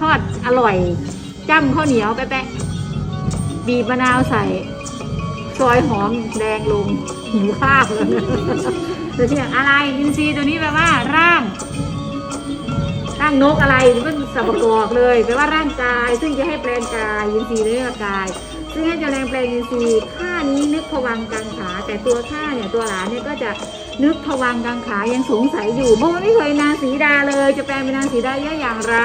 ทอดอร่อยจ้ำข้าวเหนียวแป๊ะๆบีบมะนาวใส่ซอยหอมแดงลงหิวข้าวแล้วนะแล้วที่อะไรอินทรีย์ตัวนี้แปลว่าร่างร่างนกอะไรมันสับประกอบเลยแปลว่าร่างกาย ซึ่งจะให้แปลงกายอินทรีย์เรียกว่ากาย ซึ่งให้เจริญแปลงอินทรีย์ข้านี้นึกผวังกังขา แต่ตัวข้าเนี่ยตัวหลานเนี่ยก็จะนึกผวังกังขายังสงสัยอยู่เพราะว่าไม่เคยนางสีดาเลย จะแปลงเป็นนางสีดาได้อย่างไร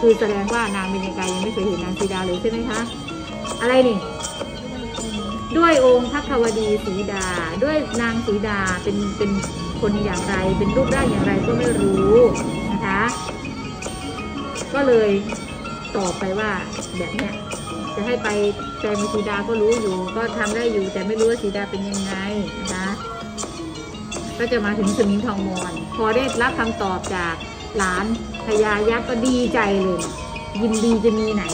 คือแสดงว่านางเป็นยังไงยังไม่เคยเห็นนางสีดาเลยใช่ไหมคะ อะไรนี่ ด้วยองค์พระควดีสีดา ด้วยนางสีดาเป็นเป็นคนอย่างไร เป็นรูปร่างอย่างไรก็ไม่รู้นะคะ ก็เลยตอบไปว่าแบบเนี้ยจะให้ไปแปลงเป็นสีดาก็รู้อยู่ ก็ทำได้อยู่แต่ไม่รู้ว่าสีดาเป็นยังไงนะคะ ก็จะมาถึงสมิงทองมอนพอได้รับคำตอบจาก หลานพญายักษ์ก็ดีใจเลย ยินดีจะมีไหน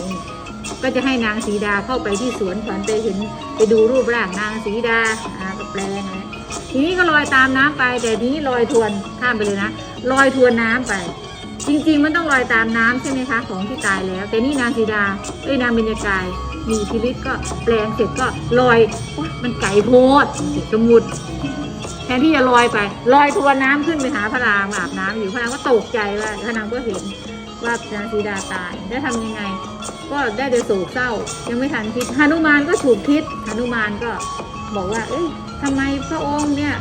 ก็จะให้นางสีดาเข้าไปที่สวนขวัญไปเห็นไปดูรูปร่างนางสีดาอ่าก็แปลงนะทีนี้ก็ลอยตามน้ำไป แต่ทีนี้ลอยทวนข้ามไปเลยนะลอยทวนน้ำไป จริง ๆ มันต้องลอยตามน้ำใช่ไหมคะของที่ตายแล้ว แต่นี่นางสีดาเอ้ยนางเบญกายมีอิทธิฤทธิ์ก็แปลงเสร็จก็ลอยโอ๊ยมันไก่โพดสมุด แทนที่จะลอยไปลอยทวนน้ำขึ้นไปหาพระรามอาบน้ำอยู่พระรามก็ตกใจว่าพระนางก็เห็นว่านางสีดาตายได้ทำยังไง ก็ได้แต่โศกเศร้า ยังไม่ทันคิดหนุมานก็ถูกคิดหนุมานก็บอกว่า เอ้ยทำไมพระองค์เนี่ย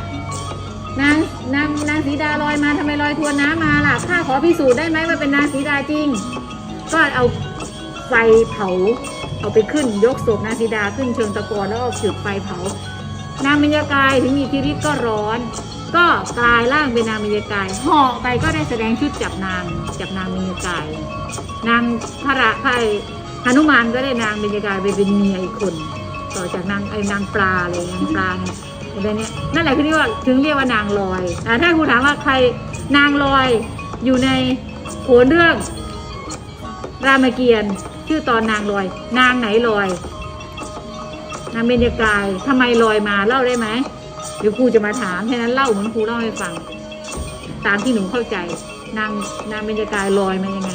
นางนางนางสีดาลอยมาทำไมลอยทวนน้ำมาล่ะข้าขอพิสูจน์ได้ไหมว่าเป็นนางสีดาจริง ก็เอาไฟเผาเอาไปขึ้นยกศพนางสีดาขึ้นเชิงตะกอนแล้วเอาจุดไฟเผา นางบรรยากายถึงมีพิริตก็ร้อน ก็กลายร่างเป็นนางบรรยากายเหาะไปก็ได้แสดงชุดจับนางจับนางบรรยากาย นางพระไพหนุมานก็ได้นางบรรยากายไปเป็นเมียอีกคน ต่อจากนางไอ้นางปลาเลยนางปลาเนี่ยอะไรเนี้ยนั่นแหละคือเรียกว่าถึงเรียกว่านางลอยอ่าถ้าครูถามว่าใครนางลอยอยู่ในโขนเรื่องรามเกียรติ์ชื่อตอนนางลอย นางไหนลอย นางเบญจกายทำไมลอยมาเล่าได้ไหมเดี๋ยวครูจะมาถามแค่นั้นเล่าเหมือนครูเล่าให้ฟัง ตามที่หนูเข้าใจ นางนางเบญจกายลอยมายังไง